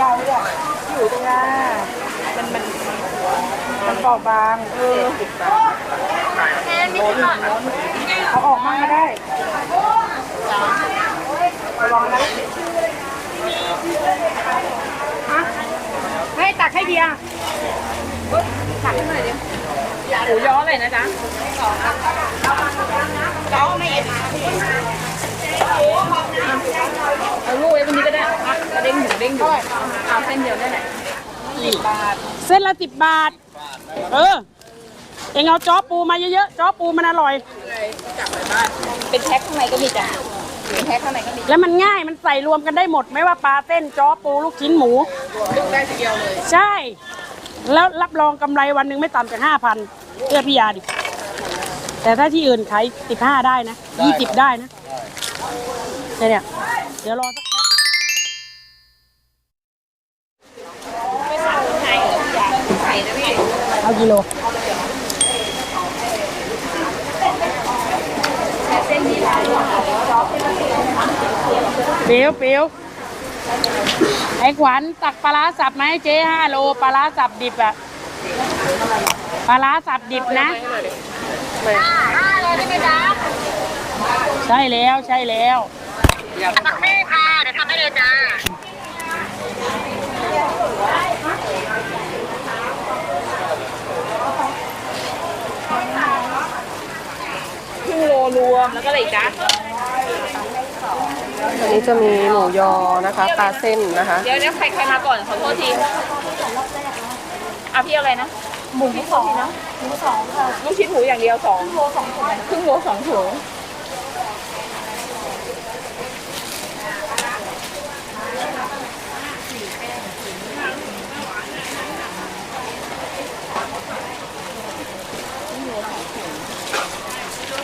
ยาวเลยอยู่ตรงนั้นมันมันมันเบาบางเออแค่นี้ก่อนเอาออกมาก็ได้ระวังนะฮะให้ตักให้เดียตักให้หน่อยดิหมูย้อเลยนะจ๊ะจ้อไม่เอ็ด เอาลูกไว้วันนี้ก็ได้อะกระเด้งหมูเด้งอยู่เอาเส้นเดียวได้แหละเส้นละสิบบาท เออ เองเอาจ้อปูมาเยอะๆจ้อปูมันอร่อยเป็นแพ็คข้างในก็มีจ้ะเป็นแพ็คข้างในก็มีแล้วมันง่ายมันใส่รวมกันได้หมด ไม่ว่าปลาเส้นจ้อปูลูกชิ้นหมู ลูกได้ทีเดียวเลยใช่ แล้วรับรองกำไรวันหนึ่งไม่ต่ำจากห้าพันเพื่อพี่ยาดิ แต่ถ้าที่อื่นขายสิบห้าได้นะยี่สิบได้นะ เนี่ยเนี่ยเดี๋ยวรอสักแป๊บไม่สั่งคนไทยเหรออยากใส่นะพี่เอากิโลเส้นนี้ร้านเปียวเปียวไอ้ขวัญตักปลาร้าสับมาให้เจ๊ห้าโลปลาร้าสับดิบอะปลาร้าสับดิบนะห้าเลยได้ไหมจ๊ะ ใช่แล้วใช่แล้วตักแม่ค่ะ เดี๋ยวทำให้เลยจ้าครึ่งโลรวมแล้วก็อะไรอีกจ๊ะอันนี้จะมีหมูยอนะคะปลาเส้นนะคะ เดี๋ยวเดี๋ยวใครใครมาก่อนขอโทษทีอะพี่เอาอะไรนะ หมูสองนะหมูสองค่ะลูกชิ้นหมูอย่างเดียวสองโลสองถุงครึ่งโลสองถุง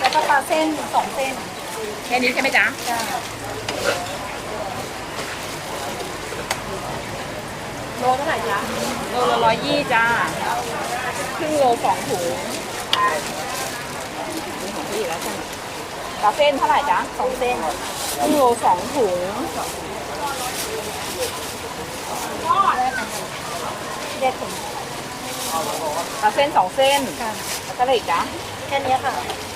แล้วก็ปลา เส้นสองเส้นแค่นี้ใช่ไหมจ๊ะโลเท่าไหร่จ๊ะโลละร้อยยี่จ้าครึ่งโลสองถุงนี่ของพี่แล้วใช่ไหมปลาเส้นเท่าไหร่จ๊ะสองเส้นครึ่งโลสองถุงเด็ดถุงปลาเส้นสองเส้นค่ะแล้วก็อะไรอีกจ๊ะแค่เนี้ยค่ะโอเ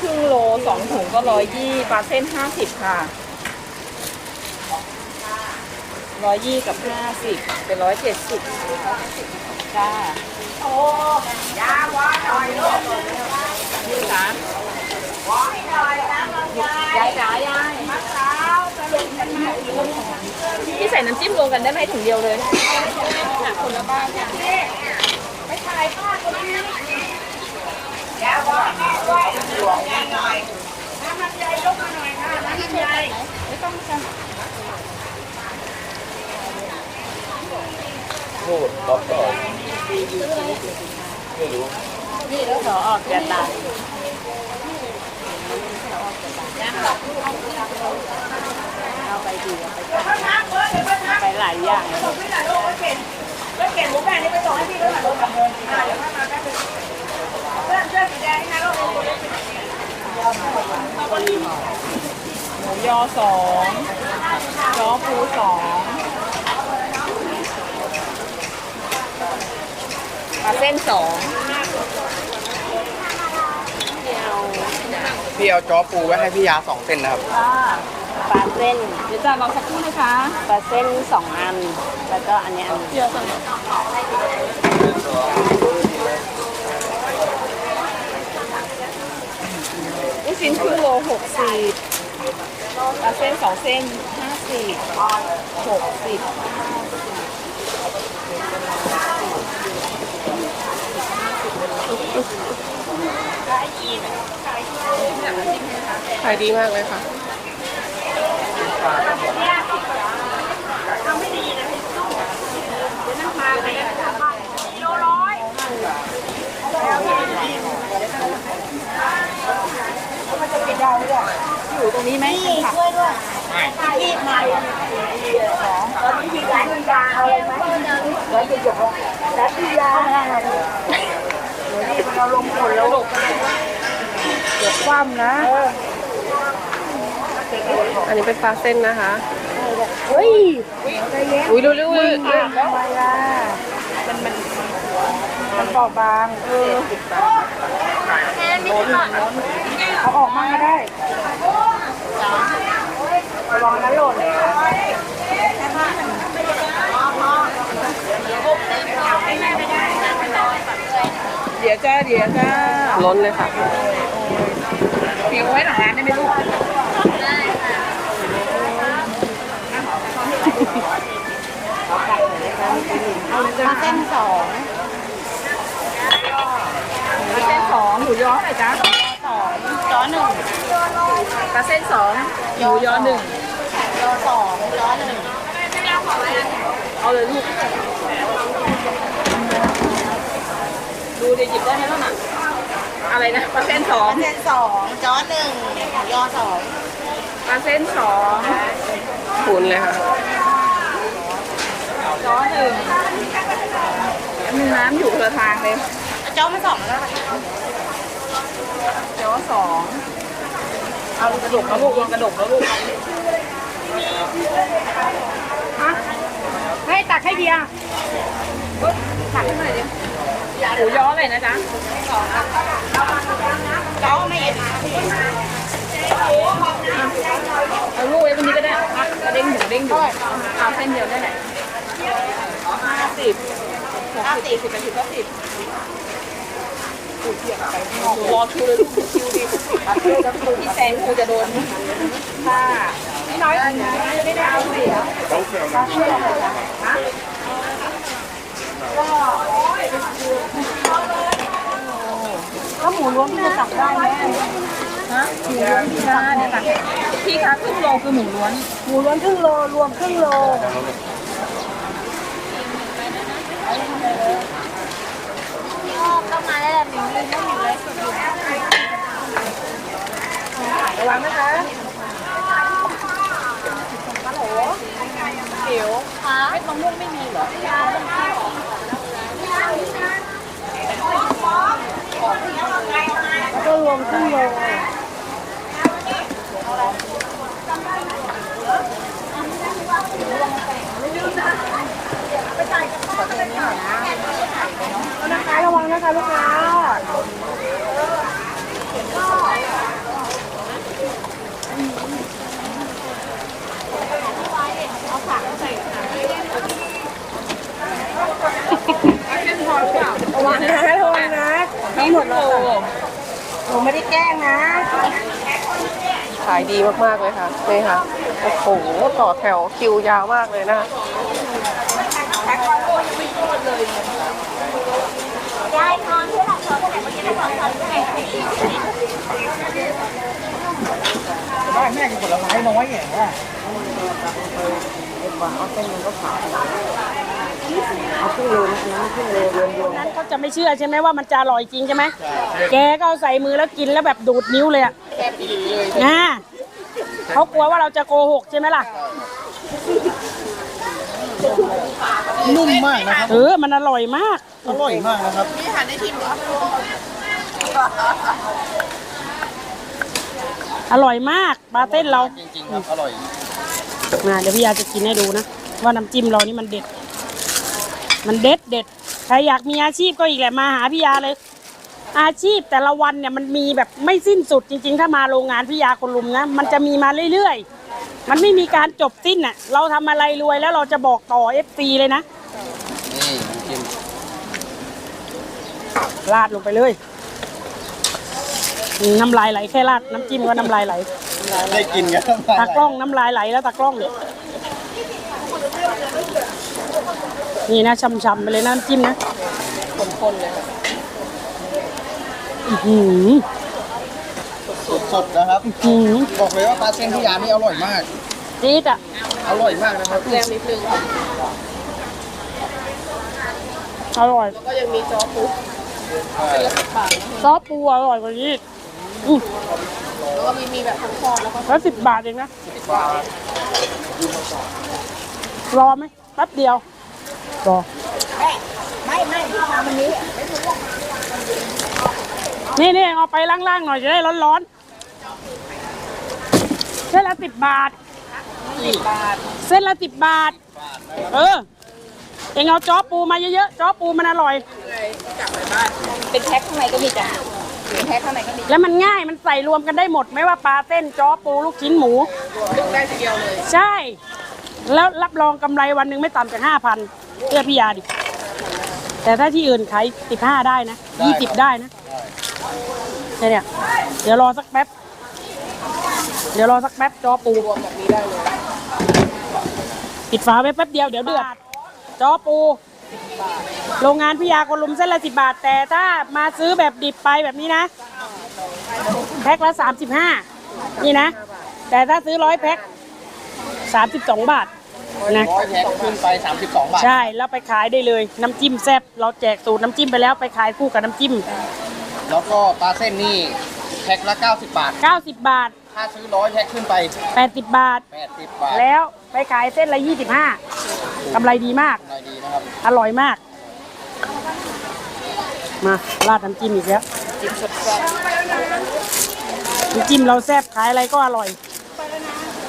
ครึ่งโลสองถุงก็ร้อยยี่ปลาเส้นห้าสิบค่ะร้อยยี่กับห้าสิบเป็นร้อยเจ็ดสิบจ้าโอ้ยาวาหน่อยลูกนี่จ้ายายจ๋ายายพี่ใส่น้ำจิ้มรวมกันได้ไหมถุงเดียวเลยคนละบ้านค่ะนู่นล็อต่อไม่รู้นี่แล้วขอออกจากตาเอาไปดีเอาไปไปหลายอย่างแล้ว เก็บหมูแดงนี่ไปส่งให้พี่ด้วยหน่อยรถกับเดินเดี๋ยวมาแป๊บนึงเสื้อเสื้อสีแดงนี่นะลูกหมูยอสองยอปูสองปลาเส้นสองพี่เอาจ้อปูไว้ให้พี่ยาสองเส้นนะครับ ปลาเส้นเดี๋ยวจะรอสัก ครู่นะคะปลาเส้นสองอัน แล้วก็อันเนี้ยอันเดี๋ยวสั่งลูกชิ้นครึ่งโลหกสิบปลาเส้นสองเส้นห้าสิบหกสิบขายดีมากเลยค่ะ เราเนี่ยอยู่ตรงนี้ไหมเป็นผัด้วยด้วยรีบมาของตอนนี้มีร้านยาอะไรไหมร้านจะจบร้านยาเดี๋ยวนี้มันเราลงผลแล้วเดี๋ยคว่ำนะอันนี้เป็นปลาเส้นนะคะอุ้ยอุ้ยเร็วเร็วเลยวะไรล่ะมันมันมันเบาบางเออแค่ไม่ถนัด เอาออกมาก็ได้ระวังนะหล่นเดี๋ยวจ้าเดี๋ยวจ้าล้นเลยค่ะผิวไว้หลังร้านได้ไหมลูกปลาเส้นสองปลาเส้นสองหมูยออะไรจ๊ะ สองจอหนึ่งปลาเส้นสองหมูยอหนึ่งจอสองจอหนึ่งเอาเลยลูก ดูดิหยิบได้ไหมล่ะน่ะอะไรนะปลาเส้นสอปลางเส้นสองจอหนึ่งยอสองปลาเส้นสองคูณเลยค่ะจอหนึ่งมีน้ำอยู่คนละทางเลยจอมาสองแล้วค่ะ จอสองเอากระดกแล้วลูกลงกระดกแล้วลูกให้ตักให้เดียตักให้หน่อยดิหมูยออะไรนะจ๊ะจอไม่เอ็นเอาลูกไว้ตรงนี้ก็ได้กระเด้งหมูเด้งอยู่เอาเส้นเดียวได้ไหนห้าสิบหกสิบสิบแปสิบก้าสิบ รอคิวเลยลูกคิวดิพี่แซงคงจะโดนค่ะไม่น้อยไม่ได้เอาเสียก็หมูล้วนที่จะตักได้ไหมฮะหมูล้วนพี่คะเนี่ยค่ะพี่คะครึ่งโลคือหมูล้วน หมูล้วนครึ่งโลรวมครึ่งโล ต้องมาได้แบบนี้ไม่มีเลยสุดระวังนะคะเขียวค่ะเม็ดมะม่วงไม่มีเหรอแล้วก็รวมครึ่งโลนะ คะระวังนะคะลูกค้าเส้นพอหรือเปล่าระวังนะระวังนะทั้งหมดโลหนูไม่ได้แกล้งนะ ขายดีมากๆเลยค่ะนี่ค่ะ โอ้โห ต่อแถวคิวยาวมากเลยนะคะยาย นอนที่หลังเขาไหนเมื่อกี้เราบอกเขาไหนบ้านแม่กินผลไม้น้อยอย่างว่านั้นเขาจะไม่เชื่อใช่ไหมว่ามันจะอร่อยจริงใช่ไหมแกก็เอาใส่มือแล้วกินแล้วแบบดูดนิ้วเลยอะนะเขากลัวว่าเราจะโกหกใช่ไหมล่ะ นุ่มมากนะครับ เออ มันอร่อยมาก อร่อยมากนะครับอร่อยมากปลาเต้นเรา จริงๆครับ อร่อย มาเดี๋ยวพี่ยาจะกินให้ดูนะ ว่าน้ำจิ้มเรานี่มันเด็ด มันเด็ดเด็ดใครอยากมีอาชีพก็อีกแหละมาหาพี่ยาเลย อาชีพแต่ละวันเนี่ยมันมีแบบไม่สิ้นสุดจริง ๆ ถ้ามาโรงงานพี่ยาคนลุมนะมันจะมีมาเรื่อยๆ มันไม่มีการจบสิ้นน่ะ เราทำอะไรรวยแล้วเราจะบอกต่อเอฟซีเลยนะ นี่น้ำจิ้มราดลงไปเลยอืมน้ำลายไหลแค่ราดน้ำจิ้มก็น้ำลายไหลได้กินกันตากล้องน้ำลายไหลแล้วตากล้องเนี่ยนี่นะช่ำๆไปเลยนะน้ำจิ้มนะคนๆเลยอื้อหือสดๆนะครับอื้อหือบอกเลยว่าปลาเส้นที่ร้านนี่อร่อยมากจี๊ดอะอร่อยมากนะครับแรงนิดนึง อร่อยก็ยังมีจอปุ๊บใช่ซอสปูอร่อยกว่านี้อีกอื้อแล้วก็มีมีแบบทั้งทอดแล้วก็แล้วสิบบาทเองนะรอไหมแป๊บเดียว รอ ไม่ไม่ที่มาวันนี้นี่นี่เอาไปล่างๆหน่อยจะได้ร้อนๆส้นละสิบบาท สิบบาท เส้นละสิบบาท เออ เองเอาจ้อปูมาเยอะๆจ้อปูมันอร่อย เป็นแพ็คข้างในก็มีจ้ะเป็นแพ็คข้างในก็มีแล้วมันง่ายมันใส่รวมกันได้หมด ไม่ว่าปลาเส้นจ้อปูลูกชิ้นหมูได้ทีเดียวเลย ใช่ แล้วรับรองกำไรวันหนึ่งไม่ต่ำจากห้าพันเพื่อพี่ยาดิ แต่ถ้าที่อื่นขายสิบห้าได้นะยี่สิบได้นะเนี่ยเนี่ยเดี๋ยวรอสักแป๊บ เดี๋ยวรอสักแป๊บจอปูรวมแบบนี้ได้เลย ปิดฝาไว้แป๊บเดียวเดี๋ยวเดือด จอปู โรงงานพี่ยาคนลุมเส้นละสิบาท แต่ถ้ามาซื้อแบบดิบไปแบบนี้นะแพ็คละสามสิบห้านี่นะ แต่ถ้าซื้อร้อยแพ็คสามสิบสองบาทนะร้อยแพ็คขึ้นไป32บาท ใช่แล้วไปขายได้เลยน้ำจิ้มแซ่บเราแจกสูตรน้ำจิ้มไปแล้วไปขายคู่กับน้ำจิ้ม แล้วก็ปลาเส้นนี่แพ็คละ90บาท90บาท ถ้าซื้อร้อยแพ็คขึ้นไป80บาท80บาท แล้วไปขายเส้นละ25 กำไรดีมากหน่อยดีนะครับอร่อยมาก มา ราดน้ำจิ้มอีกแล้วจิ้มสดแซ่บน้ำจิ้มเราแซ่บขายอะไรก็อร่อย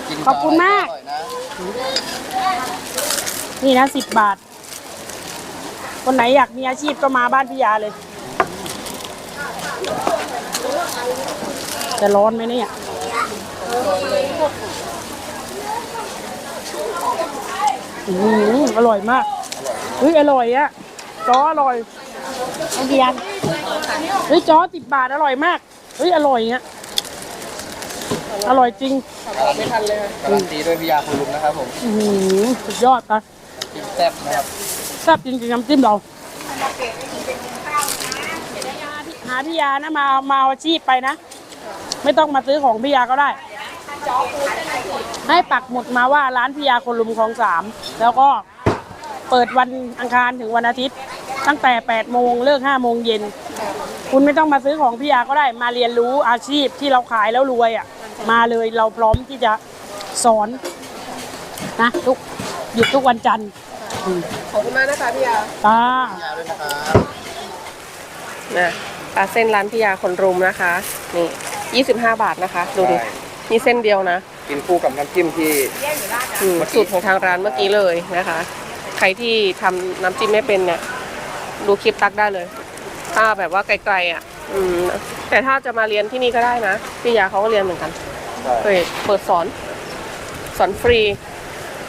กินขอบคุณมาก อร่อยนะนี่นะสิบบาท คนไหนอยากมีอาชีพก็มาบ้านพี่ยาเลย จะร้อนไหมเนี่ย อืมอร่อยมากเฮ้ยอร่อยอะจ้ออร่อยน้องเดียนเฮ้ยจ้อสิบบาทอร่อยมากเฮ้ยอร่อยเงี้ยอร่อยจริงการันตีด้วยพิยาคุณลุงนะครับผมอือสุดยอดปะกินแซ่บนะครับแซ่บจริงๆน้ำจิ้มเราหาพี่ยานะมามาเอาอาชีพไปนะ ไม่ต้องมาซื้อของพี่ยาก็ได้ ให้ปักหมุดมาว่าร้านพี่ยาคนลุมคลองสามแล้วก็เปิดวันอังคารถึงวันอาทิตย์ ตั้งแต่ 8 โมงเลิก 5 โมงเย็น คุณไม่ต้องมาซื้อของพี่ยาก็ได้มาเรียนรู้อาชีพที่เราขายแล้วรวยอะ มาเลยเราพร้อมที่จะสอนนะทุกหยุดทุกวันจันทร์อืมขอบคุณมากนะคะพี่ยาตาพิยาด้วยนะครับนะปลาเส้นร้านพี่ยาคนรุมนะคะ นี่ยี่สิบห้าบาทนะคะ ดูดิ ใช่นี่เส้นเดียวนะกินคู่กับน้ำจิ้มที่ อืมสูตรของทางร้านเมื่อกี้เลยนะคะ ใครที่ทำน้ำจิ้มไม่เป็นเนี่ย ดูคลิปตักได้เลย ถ้าแบบว่าไกลๆอะ อืม แต่ถ้าจะมาเรียนที่นี่ก็ได้นะพี่ยาเขาก็เรียนเหมือนกันเคยเปิดสอน สอนฟรี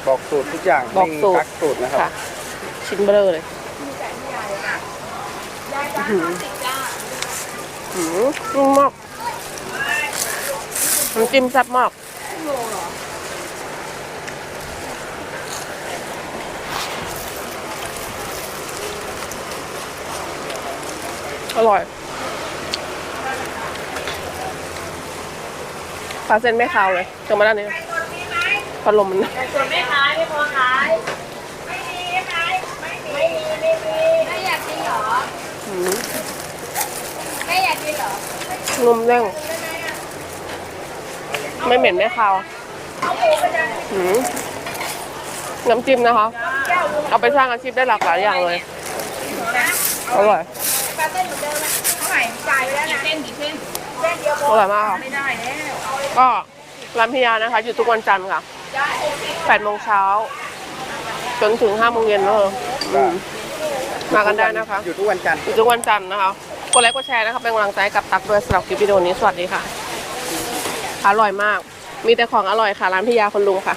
บอกสูตรทุกอย่างบอกสูตร ไม่มีกักสูตรนะครับค่ะ ชิ้นเบลอเลยอื้อหืออื้อหือนุ่มมาก น้ำจิ้มแซ่บมากอร่อยปลาเส้นไม่คาวเลยจนมาด้านนี้พัดลมมันส่วนไม่ขายไม่พอขายอืมไม่อยากกินเหรอนุ่มเด้ง ไม่เหม็นไม่คาวอืมน้ำจิ้มนะคะ เอาไปสร้างอาชีพได้หลากหลายอย่างเลย อร่อยปลาเส้นเหมือนเดิมไหมเท่าไหร่จ่ายไปแล้วนะเส้นกี่เส้นเส้นเดียวพออร่อยมากค่ะไม่ได้แล้วก็ร้านพิยานะคะ อยู่ทุกวันจันทร์ค่ะ8โมงเช้า จนถึง5โมงเย็นเลยอืมมากันได้นะคะ อยู่ทุกวันจันทร์ อยู่ทุกวันจันทร์นะคะ กดไลค์กดแชร์นะคะ เป็นกำลังใจให้กับตักด้วยสำหรับคลิปวิดีโอนี้ สวัสดีค่ะ อร่อยมาก มีแต่ของอร่อยค่ะ ร้านพิยาคนลุงค่ะ